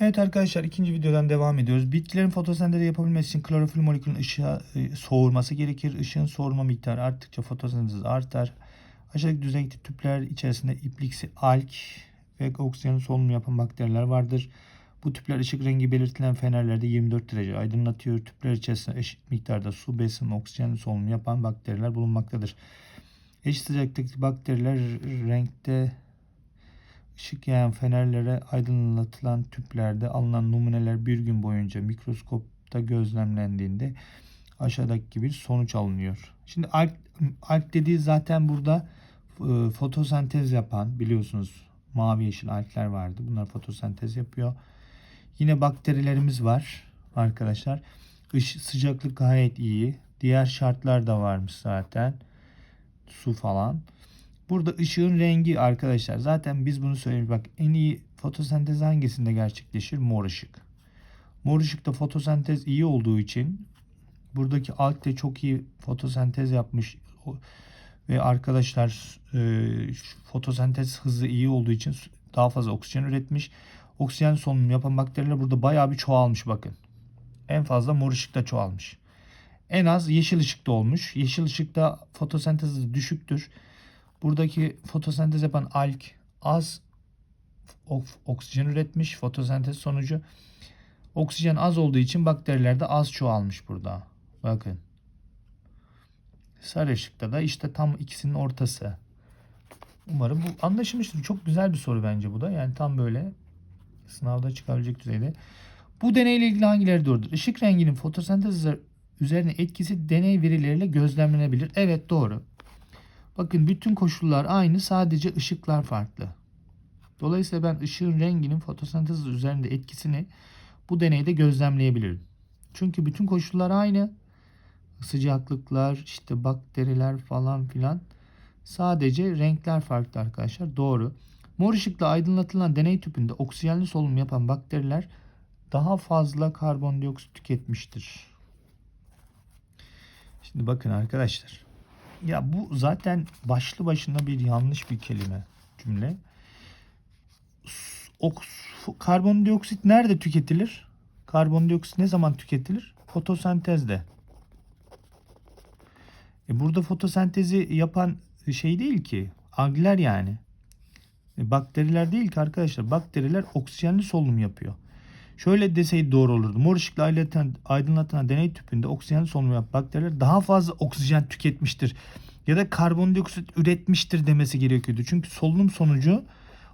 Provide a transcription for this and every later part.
Evet arkadaşlar ikinci videodan devam ediyoruz. Bitkilerin fotosentezi yapabilmesi için klorofil molekülünün ışığa e, soğurması gerekir. Işığın soğurma miktarı arttıkça fotosentez artar. Aşağıdaki düzeydeki tüpler içerisinde ipliksi alg ve oksijen solunumu yapan bakteriler vardır. Bu tüpler ışık rengi belirtilen fenerlerde 24 derece aydınlatıyor. Tüpler içerisinde eşit miktarda su, besin, oksijen solunumu yapan bakteriler bulunmaktadır. Eşit sıcaklıktaki bakteriler renkte ışık yayan fenerlere aydınlatılan tüplerde alınan numuneler bir gün boyunca mikroskopta gözlemlendiğinde aşağıdaki gibi sonuç alınıyor. Şimdi alg, alg dediği zaten burada e, fotosentez yapan biliyorsunuz mavi yeşil algler vardı. Bunlar fotosentez yapıyor. Yine bakterilerimiz var arkadaşlar. Iş, sıcaklık gayet iyi. Diğer şartlar da varmış zaten. Su falan. Burada ışığın rengi arkadaşlar. Zaten biz bunu söyledik. Bak en iyi fotosentez hangisinde gerçekleşir? Mor ışık. Mor ışıkta fotosentez iyi olduğu için buradaki alg de çok iyi fotosentez yapmış ve arkadaşlar e, fotosentez hızı iyi olduğu için daha fazla oksijen üretmiş. Oksijen solunumu yapan bakteriler burada bayağı bir çoğalmış bakın. En fazla mor ışıkta çoğalmış. En az yeşil ışıkta olmuş. Yeşil ışıkta fotosentez düşüktür. Buradaki fotosentez yapan alg az oksijen üretmiş fotosentez sonucu. Oksijen az olduğu için bakterilerde az çoğalmış burada. Bakın. Sarı ışıkta da işte tam ikisinin ortası. Umarım bu anlaşılmıştır. Çok güzel bir soru bence bu da. Yani tam böyle sınavda çıkabilecek düzeyde. Bu deneyle ilgili hangileri doğrudur? Işık renginin fotosentez üzerine etkisi deney verileriyle gözlemlenebilir. Evet doğru. Bakın bütün koşullar aynı sadece ışıklar farklı. Dolayısıyla ben ışığın renginin fotosentez üzerinde etkisini bu deneyde gözlemleyebilirim. Çünkü bütün koşullar aynı. Sıcaklıklar, işte bakteriler falan filan. Sadece renkler farklı arkadaşlar. Doğru. Mor ışıkla aydınlatılan deney tüpünde oksijenli solunum yapan bakteriler daha fazla karbondioksit tüketmiştir. Şimdi bakın arkadaşlar. Ya bu zaten başlı başına bir yanlış bir kelime cümle. O, karbondioksit nerede tüketilir? Karbondioksit ne zaman tüketilir? Fotosentezde. E burada fotosentezi yapan şey değil ki. Algler yani. E bakteriler değil ki arkadaşlar. Bakteriler oksijenli solunum yapıyor. Şöyle deseydi doğru olurdu. Mor ışıkla aydınlatılan deney tüpünde oksijenli solunum yapan bakteriler daha fazla oksijen tüketmiştir. Ya da karbondioksit üretmiştir demesi gerekiyordu. Çünkü solunum sonucu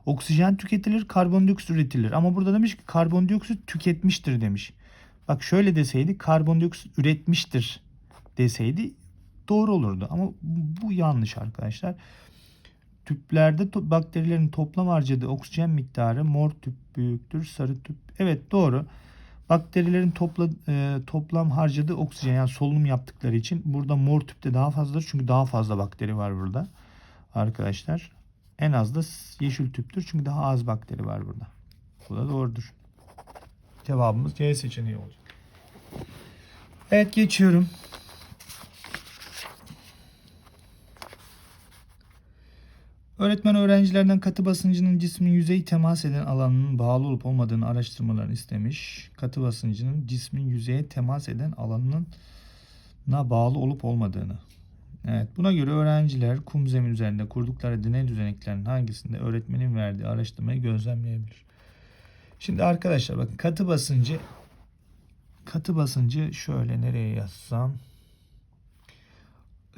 oksijen tüketilir, karbondioksit üretilir. Ama burada demiş ki karbondioksit tüketmiştir demiş. Bak şöyle deseydi karbondioksit üretmiştir deseydi doğru olurdu. Ama bu yanlış arkadaşlar. Tüplerde to- bakterilerin toplam harcadığı oksijen miktarı mor tüp büyüktür, sarı tüp. Evet doğru. Bakterilerin topla, e, toplam harcadığı oksijen yani solunum yaptıkları için burada mor tüpte daha fazladır. Çünkü daha fazla bakteri var burada arkadaşlar. En az da yeşil tüptür. Çünkü daha az bakteri var burada. Bu da doğrudur. Cevabımız C seçeneği olacak. Evet geçiyorum. Öğretmen öğrencilerden katı basıncının cismin yüzey temas eden alanının bağlı olup olmadığını araştırmalarını istemiş. Katı basıncının cismin yüzeye temas eden alanının bağlı olup olmadığını. Evet, buna göre öğrenciler kum zemin üzerinde kurdukları deney düzeneklerinin hangisinde öğretmenin verdiği araştırmayı gözlemleyebilir. Şimdi arkadaşlar bakın katı basıncı katı basıncı şöyle nereye yazsam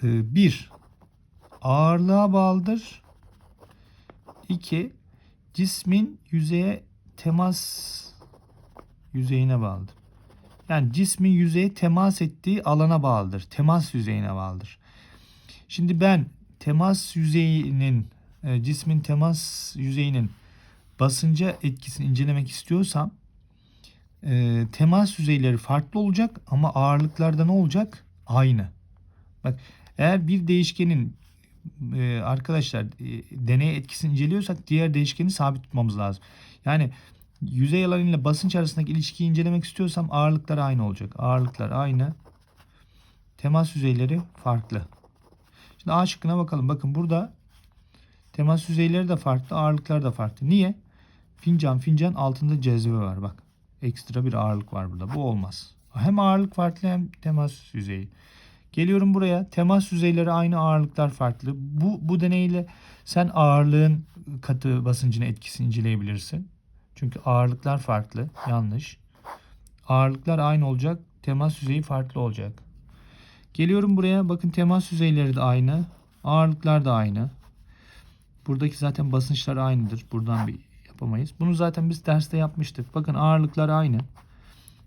ee, bir ağırlığa bağlıdır. 2. Cismin yüzeye temas yüzeyine bağlıdır. Yani cismin yüzeye temas ettiği alana bağlıdır. Temas yüzeyine bağlıdır. Şimdi ben temas yüzeyinin e, cismin temas yüzeyinin basınca etkisini incelemek istiyorsam e, temas yüzeyleri farklı olacak ama ağırlıklarda ne olacak? Aynı. Bak eğer bir değişkenin e, arkadaşlar e, deney etkisini inceliyorsak diğer değişkeni sabit tutmamız lazım. Yani yüzey alanı ile basınç arasındaki ilişkiyi incelemek istiyorsam ağırlıklar aynı olacak. Ağırlıklar aynı. Temas yüzeyleri farklı. Şimdi A şıkkına bakalım. Bakın burada temas yüzeyleri de farklı, ağırlıklar da farklı. Niye? fincan fincan altında cezve var bak. Ekstra bir ağırlık var burada. Bu olmaz. Hem ağırlık farklı hem temas yüzeyi. Geliyorum buraya. Temas yüzeyleri aynı ağırlıklar farklı. Bu bu deneyle sen ağırlığın katı basıncını etkisini inceleyebilirsin. Çünkü ağırlıklar farklı. Yanlış. Ağırlıklar aynı olacak. Temas yüzeyi farklı olacak. Geliyorum buraya. Bakın temas yüzeyleri de aynı. Ağırlıklar da aynı. Buradaki zaten basınçlar aynıdır. Buradan bir yapamayız. Bunu zaten biz derste yapmıştık. Bakın ağırlıklar aynı.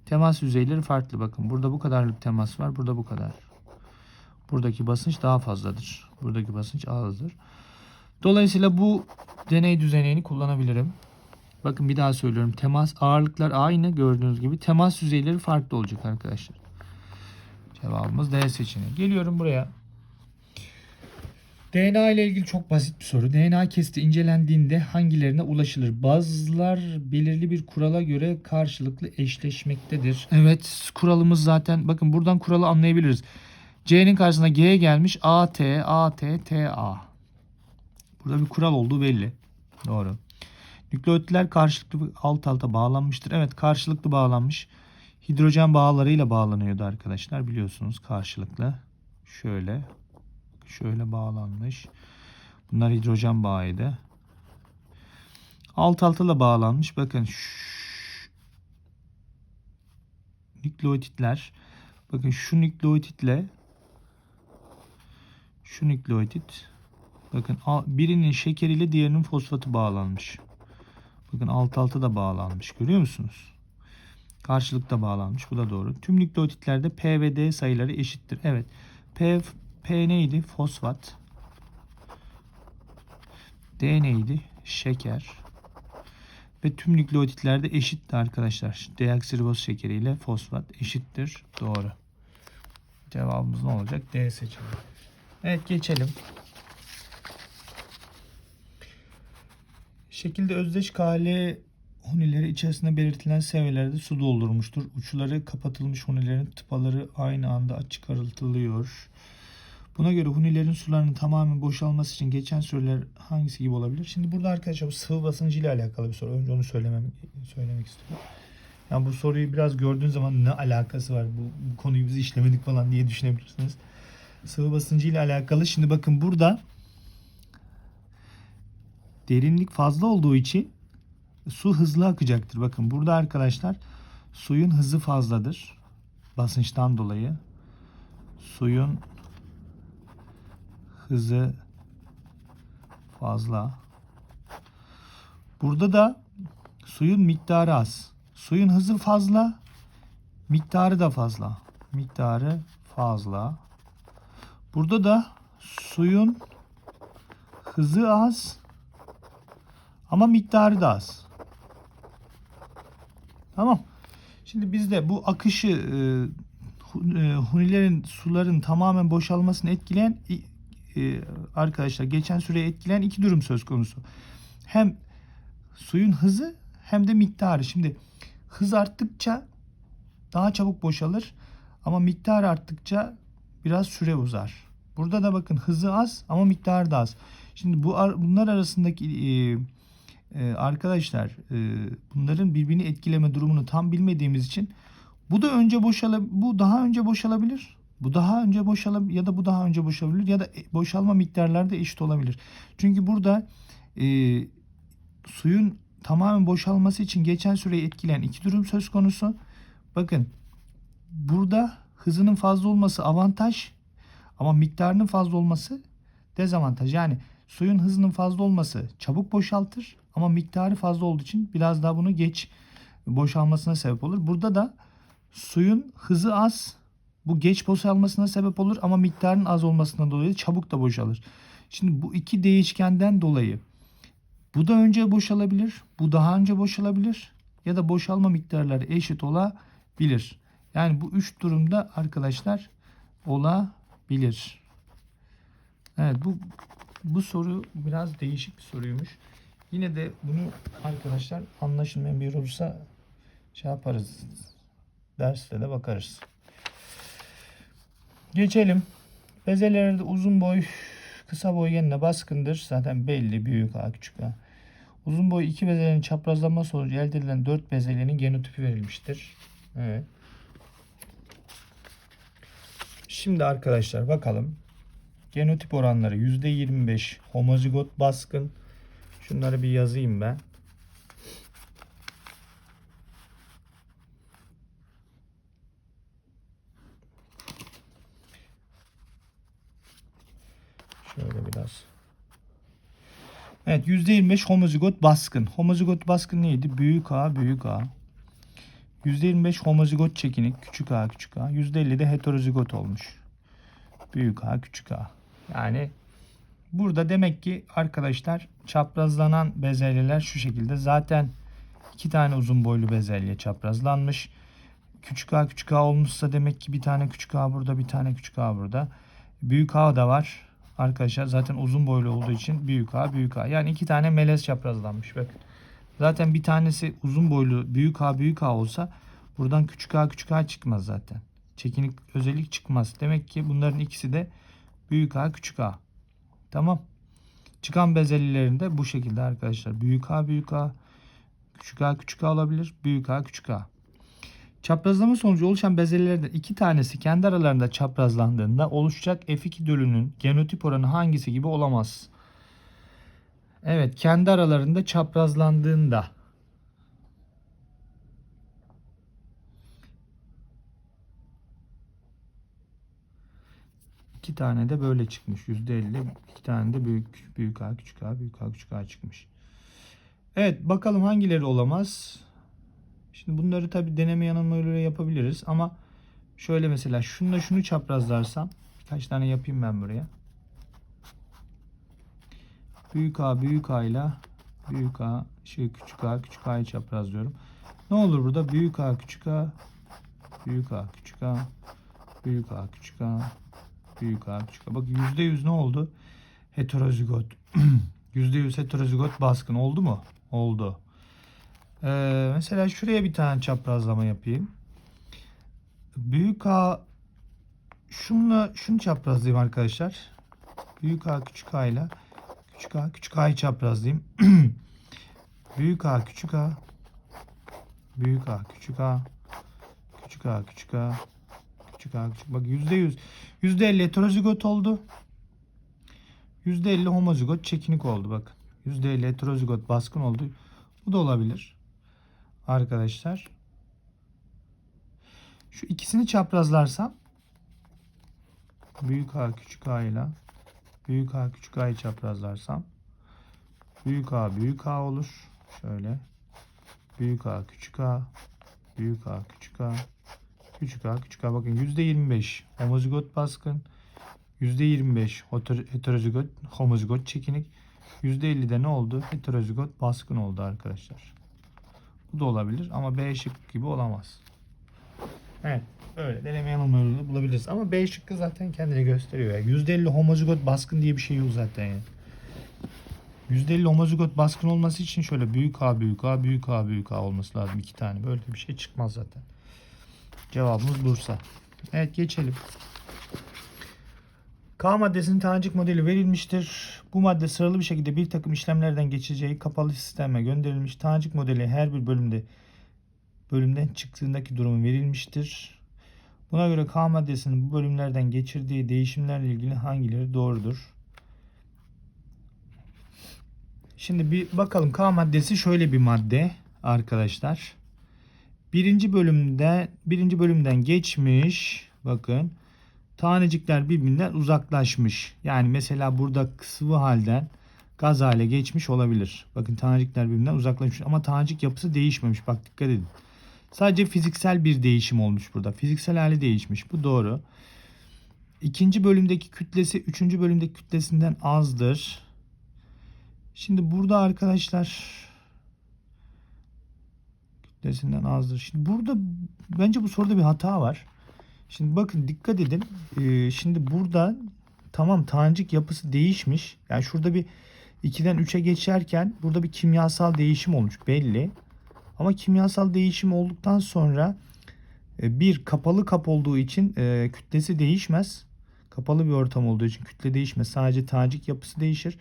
Temas yüzeyleri farklı. Bakın burada bu kadarlık temas var. Burada bu kadar. Buradaki basınç daha fazladır. Buradaki basınç azdır. Dolayısıyla bu deney düzenini kullanabilirim. Bakın bir daha söylüyorum. Temas ağırlıklar aynı gördüğünüz gibi. Temas yüzeyleri farklı olacak arkadaşlar. Cevabımız D seçeneği. Geliyorum buraya. DNA ile ilgili çok basit bir soru. DNA kesiti incelendiğinde hangilerine ulaşılır? Bazılar belirli bir kurala göre karşılıklı eşleşmektedir. Evet kuralımız zaten bakın buradan kuralı anlayabiliriz. C'nin karşısına G gelmiş. A, T, A, T, T, A. Burada bir kural olduğu belli. Doğru. Nükleotitler karşılıklı alt alta bağlanmıştır. Evet karşılıklı bağlanmış. Hidrojen bağlarıyla bağlanıyordu arkadaşlar biliyorsunuz karşılıklı. Şöyle şöyle bağlanmış. Bunlar hidrojen bağıydı. Alt alta da bağlanmış. Bakın şu nükleotitler bakın şu nükleotitle şu nükleotit bakın birinin şekeriyle diğerinin fosfatı bağlanmış. Bakın alt alta da bağlanmış. Görüyor musunuz? Karşılıkta bağlanmış. Bu da doğru. Tüm nükleotitlerde P ve D sayıları eşittir. Evet. P, P neydi? Fosfat. D neydi? Şeker. Ve tüm nükleotitlerde eşitti arkadaşlar. Deoksiriboz şekeriyle fosfat eşittir. Doğru. Cevabımız ne olacak? D seçeneği. Evet geçelim. Şekilde özdeş kale hunileri içerisinde belirtilen seviyelerde su doldurmuştur. Uçları kapatılmış hunilerin tıpaları aynı anda açık arıtılıyor. Buna göre hunilerin sularının tamamen boşalması için geçen süreler hangisi gibi olabilir? Şimdi burada arkadaşlar bu sıvı basıncı ile alakalı bir soru. Önce onu söylemem söylemek istiyorum. Yani bu soruyu biraz gördüğün zaman ne alakası var? Bu, bu konuyu biz işlemedik falan diye düşünebilirsiniz. Sıvı basıncı ile alakalı. Şimdi bakın burada derinlik fazla olduğu için su hızlı akacaktır. Bakın burada arkadaşlar suyun hızı fazladır. Basınçtan dolayı. Suyun hızı fazla. Burada da suyun miktarı az. Suyun hızı fazla, miktarı da fazla. Miktarı fazla. Burada da suyun hızı az ama miktarı da az. Tamam. Şimdi bizde bu akışı e, e, hunilerin suların tamamen boşalmasını etkileyen e, arkadaşlar geçen süreyi etkileyen iki durum söz konusu. Hem suyun hızı hem de miktarı. Şimdi hız arttıkça daha çabuk boşalır ama miktar arttıkça biraz süre uzar. Burada da bakın hızı az ama miktarı da az. Şimdi bu ar- bunlar arasındaki e, e, arkadaşlar e, bunların birbirini etkileme durumunu tam bilmediğimiz için bu da önce boşala bu daha önce boşalabilir. Bu daha önce boşalabilir ya da bu daha önce boşalabilir ya da e- boşalma miktarları da eşit olabilir. Çünkü burada e, suyun tamamen boşalması için geçen süreyi etkileyen iki durum söz konusu. Bakın burada hızının fazla olması avantaj ama miktarının fazla olması dezavantaj. Yani suyun hızının fazla olması çabuk boşaltır ama miktarı fazla olduğu için biraz daha bunu geç boşalmasına sebep olur. Burada da suyun hızı az bu geç boşalmasına sebep olur ama miktarın az olmasından dolayı çabuk da boşalır. Şimdi bu iki değişkenden dolayı bu da önce boşalabilir, bu daha önce boşalabilir ya da boşalma miktarları eşit olabilir. Yani bu üç durumda arkadaşlar olabilir. Evet bu bu soru biraz değişik bir soruymuş. Yine de bunu arkadaşlar anlaşılmayan bir olursa şey yaparız. Derste de bakarız. Geçelim. Bezelerde uzun boy, kısa boy genine baskındır. Zaten belli büyük A küçük A. Uzun boy iki bezelyenin çaprazlanma sonucu elde edilen dört bezelyenin genotipi verilmiştir. Evet. Şimdi arkadaşlar bakalım. Genotip oranları %25 homozigot baskın. Şunları bir yazayım ben. Şöyle biraz. Evet %25 homozigot baskın. Homozigot baskın neydi? Büyük A, büyük A. %25 homozigot çekinik, küçük a, küçük a. %50 de heterozigot olmuş. Büyük a, küçük a. Yani burada demek ki arkadaşlar çaprazlanan bezelyeler şu şekilde. Zaten iki tane uzun boylu bezelye çaprazlanmış. Küçük a, küçük a olmuşsa demek ki bir tane küçük a burada, bir tane küçük a burada. Büyük a da var. Arkadaşlar zaten uzun boylu olduğu için büyük a, büyük a. Yani iki tane melez çaprazlanmış. Bakın. Zaten bir tanesi uzun boylu büyük A büyük A olsa buradan küçük A küçük A çıkmaz zaten. Çekinik özellik çıkmaz. Demek ki bunların ikisi de büyük A küçük A. Tamam. Çıkan bezelyelerinde de bu şekilde arkadaşlar. Büyük A büyük A küçük A küçük A olabilir. Büyük A küçük A. Çaprazlama sonucu oluşan bezelyelerden iki tanesi kendi aralarında çaprazlandığında oluşacak F2 dölünün genotip oranı hangisi gibi olamaz? Evet, kendi aralarında çaprazlandığında. İki tane de böyle çıkmış. Yüzde elli. İki tane de büyük, büyük A, küçük A, büyük A, küçük A çıkmış. Evet, bakalım hangileri olamaz. Şimdi bunları tabi deneme yanılmayla yapabiliriz ama şöyle mesela şununla şunu çaprazlarsam birkaç tane yapayım ben buraya. Büyük A büyük A ile büyük A şey küçük A küçük A'yı çaprazlıyorum. Ne olur burada? Büyük A küçük A büyük A küçük A büyük A küçük A büyük A küçük A. Bak %100 ne oldu? Heterozigot. %100 heterozigot baskın oldu mu? Oldu. Ee, mesela şuraya bir tane çaprazlama yapayım. Büyük A şunla şunu çaprazlayayım arkadaşlar. Büyük A küçük A ile Küçük A, küçük A'yı çaprazlayayım. büyük A, küçük A. Büyük A, küçük A. Küçük A, küçük A. Küçük A, küçük Bak yüzde yüz. Yüzde elli heterozigot oldu. Yüzde elli homozigot çekinik oldu bak. Yüzde elli heterozigot baskın oldu. Bu da olabilir. Arkadaşlar. Şu ikisini çaprazlarsam büyük A küçük A ile Büyük A küçük A'yı çaprazlarsam büyük A büyük A olur. Şöyle. Büyük A küçük A büyük A küçük A küçük A küçük A bakın %25 homozigot baskın %25 heterozigot homozigot çekinik %50'de ne oldu? Heterozigot baskın oldu arkadaşlar. Bu da olabilir ama B şık gibi olamaz. Evet. Öyle deneme yanılma bulabiliriz. Ama B şıkkı zaten kendini gösteriyor. Ya. %50 homozigot baskın diye bir şey yok zaten ya. %50 homozigot baskın olması için şöyle büyük A büyük A büyük A büyük A olması lazım. iki tane. Böyle bir şey çıkmaz zaten. Cevabımız Bursa. Evet geçelim. K maddesinin tanecik modeli verilmiştir. Bu madde sıralı bir şekilde bir takım işlemlerden geçeceği kapalı sisteme gönderilmiş. Tanecik modeli her bir bölümde bölümden çıktığındaki durumu verilmiştir. Buna göre K maddesinin bu bölümlerden geçirdiği değişimlerle ilgili hangileri doğrudur? Şimdi bir bakalım K maddesi şöyle bir madde arkadaşlar. Birinci bölümde birinci bölümden geçmiş. Bakın tanecikler birbirinden uzaklaşmış. Yani mesela burada sıvı halden gaz hale geçmiş olabilir. Bakın tanecikler birbirinden uzaklaşmış ama tanecik yapısı değişmemiş. Bak dikkat edin. Sadece fiziksel bir değişim olmuş burada. Fiziksel hali değişmiş. Bu doğru. İkinci bölümdeki kütlesi üçüncü bölümdeki kütlesinden azdır. Şimdi burada arkadaşlar kütlesinden azdır. Şimdi burada bence bu soruda bir hata var. Şimdi bakın dikkat edin. Ee, şimdi burada tamam tanecik yapısı değişmiş. Yani şurada bir 2'den 3'e geçerken burada bir kimyasal değişim olmuş belli. Ama kimyasal değişim olduktan sonra e, bir kapalı kap olduğu için e, kütlesi değişmez. Kapalı bir ortam olduğu için kütle değişmez. Sadece tacik yapısı değişir.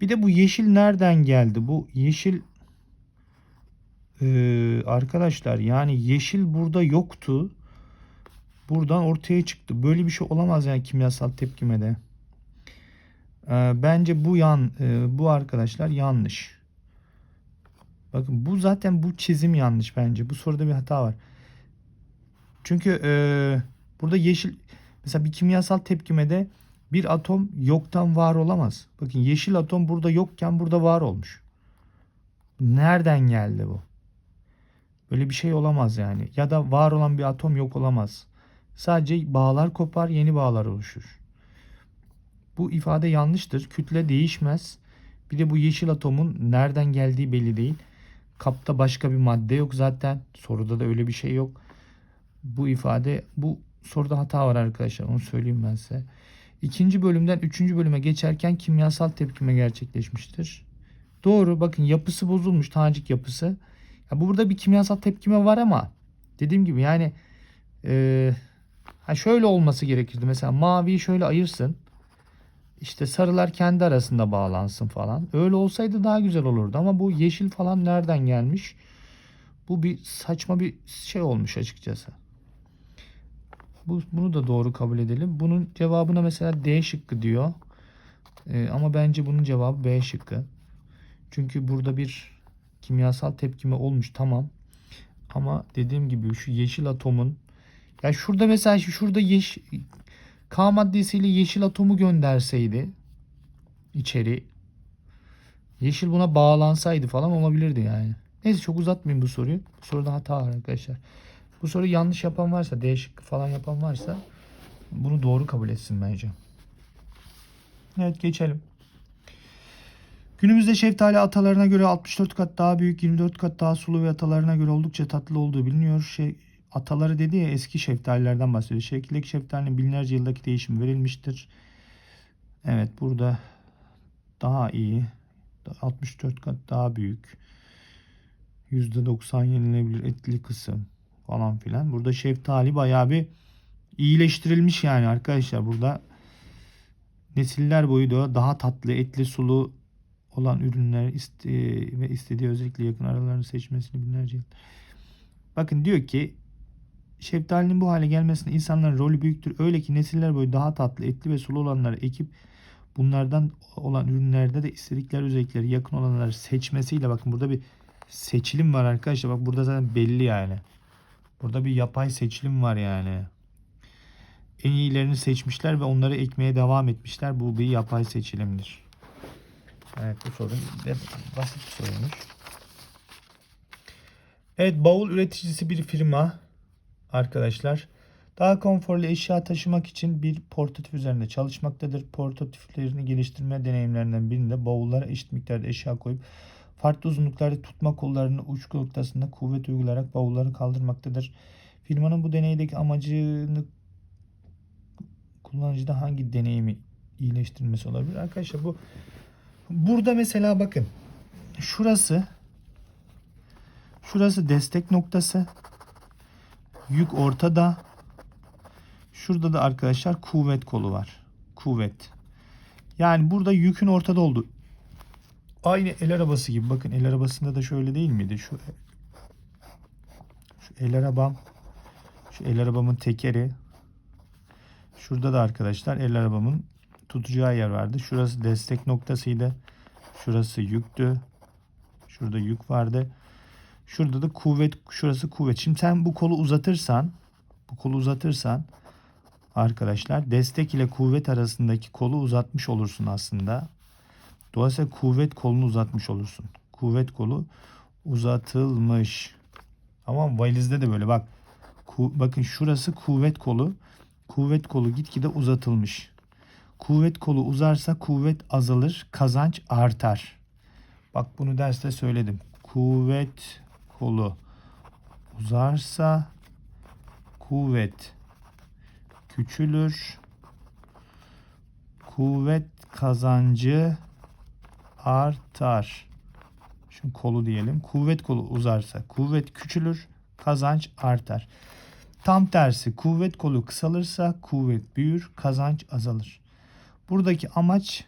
Bir de bu yeşil nereden geldi? Bu yeşil Ee, arkadaşlar yani yeşil burada yoktu. Buradan ortaya çıktı. Böyle bir şey olamaz yani kimyasal tepkimede. Ee, bence bu yan e, bu arkadaşlar yanlış. Bakın bu zaten bu çizim yanlış bence. Bu soruda bir hata var. Çünkü e, burada yeşil mesela bir kimyasal tepkimede bir atom yoktan var olamaz. Bakın yeşil atom burada yokken burada var olmuş. Nereden geldi bu? Böyle bir şey olamaz yani. Ya da var olan bir atom yok olamaz. Sadece bağlar kopar, yeni bağlar oluşur. Bu ifade yanlıştır. Kütle değişmez. Bir de bu yeşil atomun nereden geldiği belli değil. Kapta başka bir madde yok zaten. Soruda da öyle bir şey yok. Bu ifade bu soruda hata var arkadaşlar. Onu söyleyeyim ben size. İkinci bölümden üçüncü bölüme geçerken kimyasal tepkime gerçekleşmiştir. Doğru bakın yapısı bozulmuş tanecik yapısı. Ya burada bir kimyasal tepkime var ama dediğim gibi yani e, ha şöyle olması gerekirdi. Mesela maviyi şöyle ayırsın. İşte sarılar kendi arasında bağlansın falan. Öyle olsaydı daha güzel olurdu ama bu yeşil falan nereden gelmiş? Bu bir saçma bir şey olmuş açıkçası. Bu, bunu da doğru kabul edelim. Bunun cevabına mesela D şıkkı diyor. E, ama bence bunun cevabı B şıkkı. Çünkü burada bir kimyasal tepkime olmuş tamam. Ama dediğim gibi şu yeşil atomun ya şurada mesela şu- şurada yeş K maddesiyle yeşil atomu gönderseydi içeri yeşil buna bağlansaydı falan olabilirdi yani. Neyse çok uzatmayayım bu soruyu. Bu soruda hata var arkadaşlar. Bu soruyu yanlış yapan varsa, D şıkkı falan yapan varsa bunu doğru kabul etsin bence. Evet geçelim. Günümüzde şeftali atalarına göre 64 kat daha büyük, 24 kat daha sulu ve atalarına göre oldukça tatlı olduğu biliniyor. Şey, ataları dedi ya eski şeftalilerden bahsediyor. Şekildeki şeftalinin binlerce yıldaki değişimi verilmiştir. Evet burada daha iyi. 64 kat daha büyük. %90 yenilebilir etli kısım falan filan. Burada şeftali bayağı bir iyileştirilmiş yani arkadaşlar. Burada nesiller boyu da daha tatlı, etli, sulu olan ürünler iste- ve istediği özellikle yakın aralarını seçmesini binlerce yıl. Bakın diyor ki şeftalinin bu hale gelmesinde insanların rolü büyüktür. Öyle ki nesiller boyu daha tatlı, etli ve sulu olanları ekip bunlardan olan ürünlerde de istedikleri özellikleri yakın olanları seçmesiyle bakın burada bir seçilim var arkadaşlar. Bak burada zaten belli yani. Burada bir yapay seçilim var yani. En iyilerini seçmişler ve onları ekmeye devam etmişler. Bu bir yapay seçilimdir. Evet bu soru de basit bir soruymuş. Evet bavul üreticisi bir firma arkadaşlar. Daha konforlu eşya taşımak için bir portatif üzerinde çalışmaktadır. Portatiflerini geliştirme deneyimlerinden birinde bavullara eşit miktarda eşya koyup farklı uzunluklarda tutma kollarını uç noktasında kuvvet uygulayarak bavulları kaldırmaktadır. Firmanın bu deneydeki amacını kullanıcıda hangi deneyimi iyileştirmesi olabilir? Arkadaşlar bu Burada mesela bakın. Şurası şurası destek noktası. Yük ortada. Şurada da arkadaşlar kuvvet kolu var. Kuvvet. Yani burada yükün ortada olduğu. Aynı el arabası gibi. Bakın el arabasında da şöyle değil miydi? Şu şu el arabam. Şu el arabamın tekeri. Şurada da arkadaşlar el arabamın tutacağı yer vardı. Şurası destek noktasıydı. Şurası yüktü. Şurada yük vardı. Şurada da kuvvet, şurası kuvvet. Şimdi sen bu kolu uzatırsan, bu kolu uzatırsan arkadaşlar destek ile kuvvet arasındaki kolu uzatmış olursun aslında. Dolayısıyla kuvvet kolunu uzatmış olursun. Kuvvet kolu uzatılmış. Tamam valizde de böyle bak. Ku, bakın şurası kuvvet kolu. Kuvvet kolu gitgide uzatılmış. Kuvvet kolu uzarsa kuvvet azalır, kazanç artar. Bak bunu derste söyledim. Kuvvet kolu uzarsa kuvvet küçülür. Kuvvet kazancı artar. Şu kolu diyelim. Kuvvet kolu uzarsa kuvvet küçülür, kazanç artar. Tam tersi kuvvet kolu kısalırsa kuvvet büyür, kazanç azalır. Buradaki amaç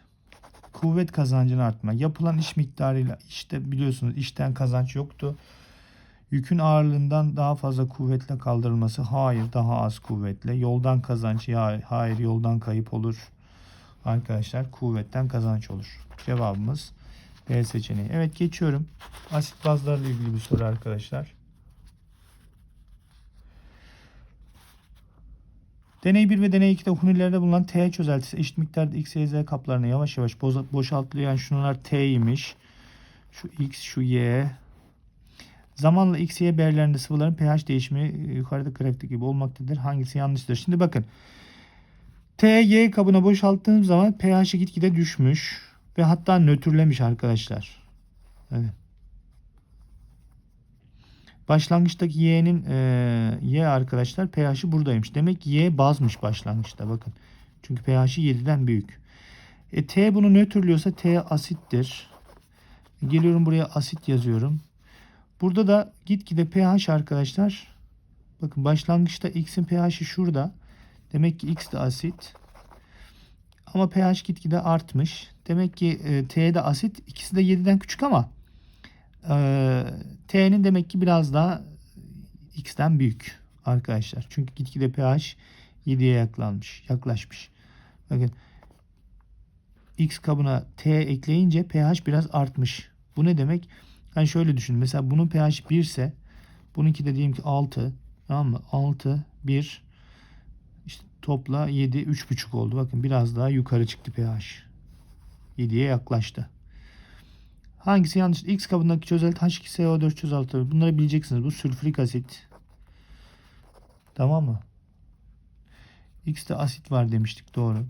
kuvvet kazancını artma. Yapılan iş miktarıyla işte biliyorsunuz işten kazanç yoktu. Yükün ağırlığından daha fazla kuvvetle kaldırılması hayır daha az kuvvetle. Yoldan kazanç ya hayır yoldan kayıp olur. Arkadaşlar kuvvetten kazanç olur. Cevabımız B seçeneği. Evet geçiyorum. Asit bazlarla ilgili bir soru arkadaşlar. Deney 1 ve deney 2'de hunilerde bulunan T çözeltisi eşit miktarda X, Y, Z kaplarına yavaş yavaş boşaltılıyor. Yani şunlar T'ymiş. Şu X, şu Y. Zamanla X, Y değerlerinde sıvıların pH değişimi e, yukarıda grafikte gibi olmaktadır. Hangisi yanlıştır? Şimdi bakın. T, Y kabına boşalttığım zaman pH'i gitgide düşmüş. Ve hatta nötrlemiş arkadaşlar. Evet. Başlangıçtaki y'nin e, y arkadaşlar pH'i buradaymış. Demek y bazmış başlangıçta bakın. Çünkü pH'i 7'den büyük. E, T bunu nötrlüyorsa T asittir. Geliyorum buraya asit yazıyorum. Burada da gitgide pH arkadaşlar. Bakın başlangıçta X'in pH'i şurada. Demek ki X de asit. Ama pH gitgide artmış. Demek ki e, T'de asit. ikisi de 7'den küçük ama ee, T'nin demek ki biraz daha X'ten büyük arkadaşlar. Çünkü gitgide pH 7'ye yaklanmış, yaklaşmış. Bakın X kabına T ekleyince pH biraz artmış. Bu ne demek? Yani şöyle düşün. Mesela bunun pH 1 ise bununki de diyelim ki 6. Tamam mı? 6, 1 işte topla 7, 3,5 oldu. Bakın biraz daha yukarı çıktı pH. 7'ye yaklaştı. Hangisi yanlış? X kabındaki çözelti H2SO4 çözelti. Bunları bileceksiniz. Bu sülfürik asit. Tamam mı? X'te asit var demiştik. Doğru.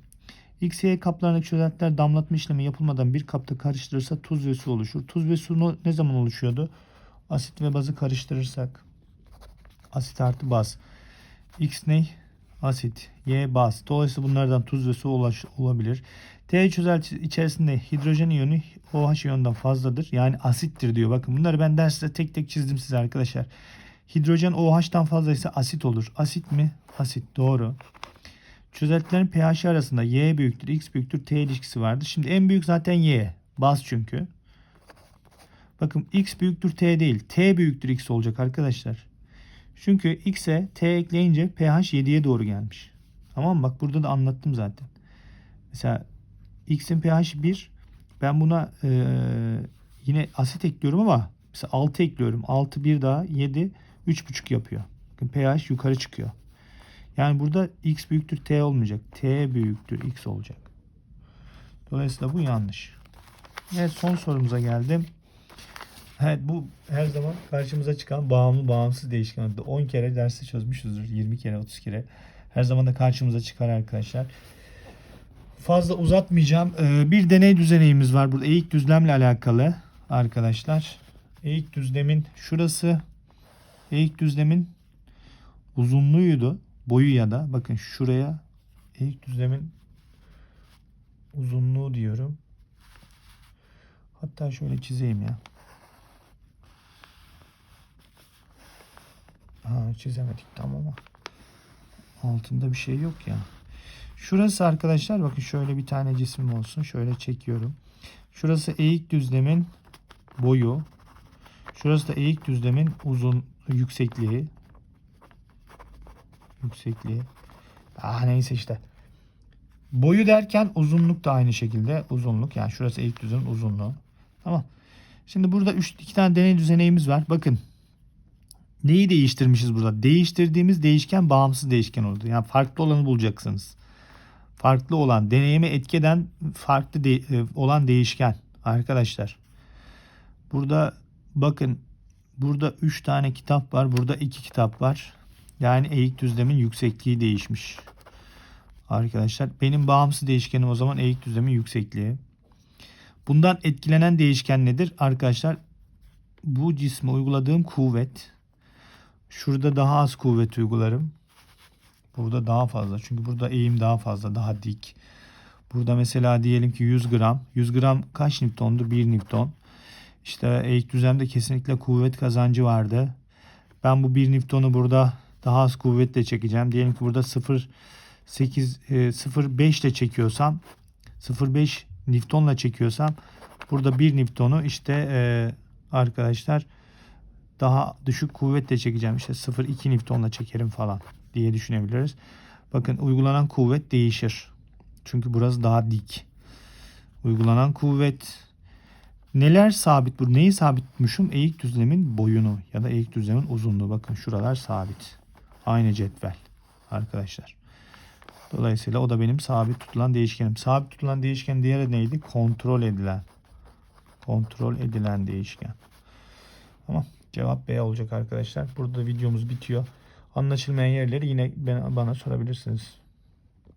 X, Y kaplarındaki damlatma işlemi yapılmadan bir kapta karıştırırsa tuz ve su oluşur. Tuz ve su ne zaman oluşuyordu? Asit ve bazı karıştırırsak. Asit artı baz. X ne? Asit. Y baz. Dolayısıyla bunlardan tuz ve su ulaş, olabilir. T çözelti içerisinde hidrojen iyonu OH iyonundan fazladır. Yani asittir diyor. Bakın bunları ben derste tek tek çizdim size arkadaşlar. Hidrojen OH'tan fazlaysa asit olur. Asit mi? Asit. Doğru. Çözeltilerin pH arasında Y büyüktür, X büyüktür, T ilişkisi vardır. Şimdi en büyük zaten Y. Baz çünkü. Bakın X büyüktür T değil. T büyüktür X olacak arkadaşlar. Çünkü X'e T ekleyince pH 7'ye doğru gelmiş. Tamam mı? Bak burada da anlattım zaten. Mesela X'in pH 1. Ben buna e, yine asit ekliyorum ama mesela 6 ekliyorum. 6 bir daha 7 3,5 yapıyor. Bakın pH yukarı çıkıyor. Yani burada X büyüktür T olmayacak. T büyüktür X olacak. Dolayısıyla bu yanlış. Evet son sorumuza geldim. Evet bu her zaman karşımıza çıkan bağımlı bağımsız değişken. 10 kere dersi çözmüşüzdür. 20 kere 30 kere. Her zaman da karşımıza çıkar arkadaşlar. Fazla uzatmayacağım. Ee, bir deney düzeneyimiz var burada. Eğik düzlemle alakalı arkadaşlar. Eğik düzlemin şurası eğik düzlemin uzunluğuydu. Boyu ya da bakın şuraya eğik düzlemin uzunluğu diyorum. Hatta şöyle çizeyim ya. Ha, çizemedik tam ama altında bir şey yok ya. Şurası arkadaşlar bakın şöyle bir tane cisim olsun. Şöyle çekiyorum. Şurası eğik düzlemin boyu. Şurası da eğik düzlemin uzun yüksekliği. Yüksekliği. Ah neyse işte. Boyu derken uzunluk da aynı şekilde uzunluk. Yani şurası eğik düzlemin uzunluğu. Tamam. Şimdi burada üç, iki tane deney düzeneğimiz var. Bakın. Neyi değiştirmişiz burada? Değiştirdiğimiz değişken bağımsız değişken oldu. Yani farklı olanı bulacaksınız. Farklı olan, deneyime etki eden farklı de, e, olan değişken arkadaşlar. Burada bakın burada 3 tane kitap var. Burada 2 kitap var. Yani eğik düzlemin yüksekliği değişmiş. Arkadaşlar benim bağımsız değişkenim o zaman eğik düzlemin yüksekliği. Bundan etkilenen değişken nedir? Arkadaşlar bu cisme uyguladığım kuvvet. Şurada daha az kuvvet uygularım. Burada daha fazla. Çünkü burada eğim daha fazla, daha dik. Burada mesela diyelim ki 100 gram. 100 gram kaç Newton'du? 1 Newton. İşte eğik düzlemde kesinlikle kuvvet kazancı vardı. Ben bu 1 Newton'u burada daha az kuvvetle çekeceğim. Diyelim ki burada 0 8 0.5 ile çekiyorsam 0.5 Newton'la çekiyorsam burada 1 Newton'u işte e, arkadaşlar daha düşük kuvvetle çekeceğim. İşte 0,2 Newton'la çekerim falan diye düşünebiliriz. Bakın uygulanan kuvvet değişir. Çünkü burası daha dik. Uygulanan kuvvet neler sabit bu? Neyi sabit tutmuşum? Eğik düzlemin boyunu ya da eğik düzlemin uzunluğu. Bakın şuralar sabit. Aynı cetvel arkadaşlar. Dolayısıyla o da benim sabit tutulan değişkenim. Sabit tutulan değişken diğeri neydi? Kontrol edilen. Kontrol edilen değişken. Tamam. Cevap B olacak arkadaşlar. Burada videomuz bitiyor. Anlaşılmayan yerleri yine bana sorabilirsiniz.